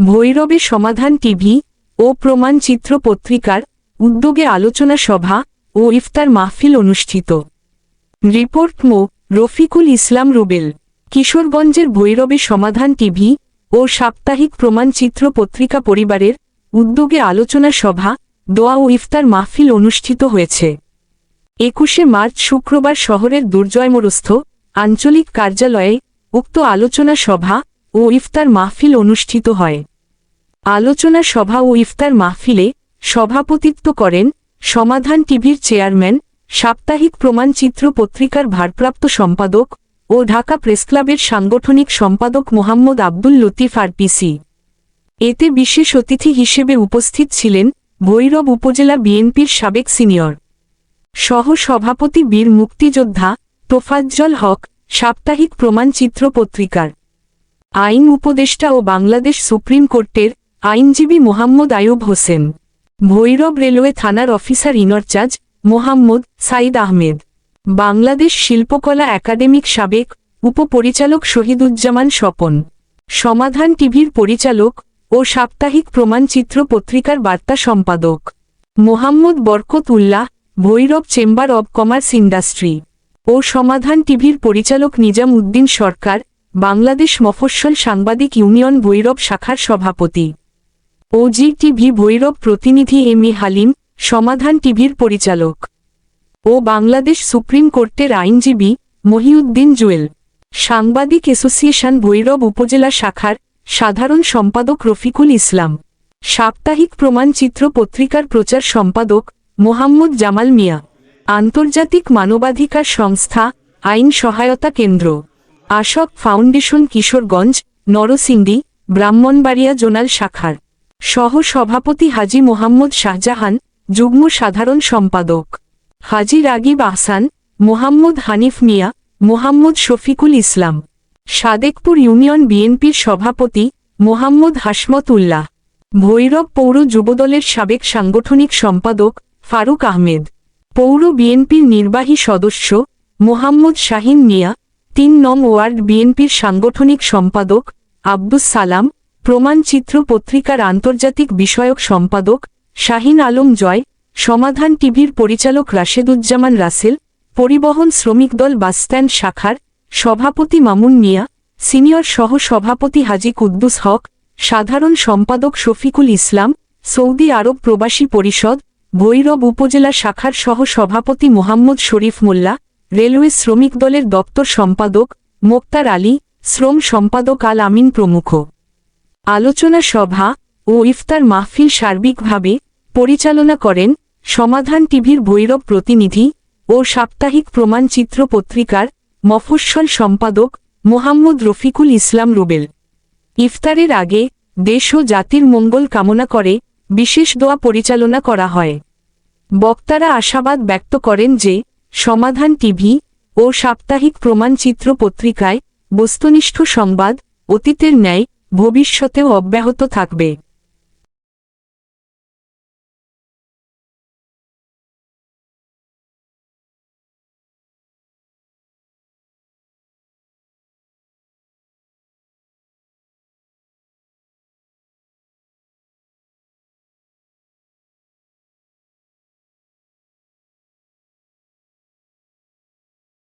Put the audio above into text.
ভৈরবে সমাধান টিভি ও প্রমাণচিত্র পত্রিকার উদ্যোগে আলোচনা সভা ও ইফতার মাহফিল অনুষ্ঠিত। রিপোর্ট মো. রফিকুল ইসলাম রুবেল। কিশোরগঞ্জের ভৈরবে সমাধান টিভি ও সাপ্তাহিক প্রমাণচিত্র পত্রিকা পরিবারের উদ্যোগে আলোচনা সভা, দোয়া ও ইফতার মাহফিল অনুষ্ঠিত হয়েছে। একুশে মার্চ শুক্রবার শহরের দুর্জয়মরস্থ আঞ্চলিক কার্যালয়ে উক্ত আলোচনা সভা ও ইফতার মাহফিল অনুষ্ঠিত হয়। আলোচনা সভা ও ইফতার মাহফিলে সভাপতিত্ব করেন সমাধান টিভির চেয়ারম্যান, সাপ্তাহিক প্রমাণচিত্র পত্রিকার ভারপ্রাপ্ত সম্পাদক ও ঢাকা প্রেসক্লাবের সাংগঠনিক সম্পাদক মোহাম্মদ আব্দুল লতিফ আরপিসি। এতে বিশেষ অতিথি হিসেবে উপস্থিত ছিলেন ভৈরব উপজেলা বিএনপির সাবেক সিনিয়র। সহ সভাপতি বীর মুক্তিযোদ্ধা তোফাজ্জল হক, সাপ্তাহিক প্রমাণচিত্র পত্রিকার আইন উপদেষ্টা ও বাংলাদেশ সুপ্রিম কোর্টের আইনজীবী মোহাম্মদ আয়ুব হোসেন, ভৈরব রেলওয়ে থানার officer in charge Mohammad Saeed Ahmed, Bangladesh Shilpakala academic সাবেক উপপরিচালক শহীদুজ্জামান স্বপন, সমাধান টিভির পরিচালক ও সাপ্তাহিক প্রমাণচিত্র পত্রিকার বার্তা সম্পাদক Mohammad Barkat Ullah Bhairab chamber of commerce industry ও সমাধান টিভির পরিচালক নিজাম উদ্দিন সরকার, বাংলাদেশ মফস্বল সাংবাদিক ইউনিয়ন ভৈরব শাখার সভাপতি। ওজি টিভি ভৈরব প্রতিনিধি এম ই হালিম, সমাধান টিভির পরিচালক। ও বাংলাদেশ সুপ্রিম কোর্টের আইনজীবী মহিউদ্দিন জুয়েল। সাংবাদিক অ্যাসোসিয়েশন ভৈরব উপজেলা শাখার সাধারণ সম্পাদক রফিকুল ইসলাম। সাপ্তাহিক প্রমাণচিত্র পত্রিকার প্রচার সম্পাদক মোহাম্মদ জামাল মিয়া। আন্তর্জাতিক মানবাধিকার সংস্থা, আইন সহায়তা কেন্দ্র। আশক ফাউন্ডেশন কিশোরগঞ্জ, নরসিংদী, ব্রাহ্মণবাড়িয়া জোনাল শাখার। সহ সভাপতি হাজি মোহাম্মদ শাহজাহান, যুগ্ম সাধারণ সম্পাদক। হাজি রাগিব আহসান, মোহাম্মদ হানিফ মিয়া, মোহাম্মদ শফিকুল ইসলাম। সাদেকপুর ইউনিয়ন বিএনপির সভাপতি, মোহাম্মদ হাসমত উল্লাহ ভৈরব পৌর যুবদলের সাবেক সাংগঠনিক সম্পাদক, ফারুক আহমেদ। পৌর বিএনপির নির্বাহী সদস্য, মোহাম্মদ শাহিন মিয়া। তিন নং ওয়ার্ড বিএনপির সাংগঠনিক সম্পাদক, আব্দুস সালাম। প্রমাণচিত্র পত্রিকার আন্তর্জাতিক বিষয়ক সম্পাদক শাহিন আলম জয়, সমাধান টিভির পরিচালক রাশেদুজ্জামান রাসেল, পরিবহন শ্রমিক দল বাসস্ট্যান্ড শাখার সভাপতি মামুন মিয়া, সিনিয়র সহ সভাপতি হাজি কুদ্দুস হক, সাধারণ সম্পাদক শফিকুল ইসলাম, সৌদি আরব প্রবাসী পরিষদ, ভৈরব উপজেলা শাখার সহ সভাপতি মোহাম্মদ শরীফ মোল্লা, রেলওয়ে শ্রমিক দলের দপ্তর সম্পাদক মোক্তার আলী, শ্রম সম্পাদক আল আমিন প্রমুখ। আলোচনা সভা ও ইফতার মাহফিল সার্বিকভাবে পরিচালনা করেন সমাধান টিভির ভৈরব প্রতিনিধি ও সাপ্তাহিক প্রমাণচিত্র পত্রিকার মফস্বল সম্পাদক মোহাম্মদ রফিকুল ইসলাম রুবেল। ইফতারের আগে দেশ ও জাতির মঙ্গল কামনা করে বিশেষ দোয়া পরিচালনা করা হয়। বক্তারা আশাবাদ ব্যক্ত করেন যে সমাধান টিভি ও সাপ্তাহিক প্রমাণচিত্র পত্রিকায় বস্তুনিষ্ঠ সংবাদ, অতীতের ন্যায় ভবিষ্যতেও অব্যাহত থাকবে।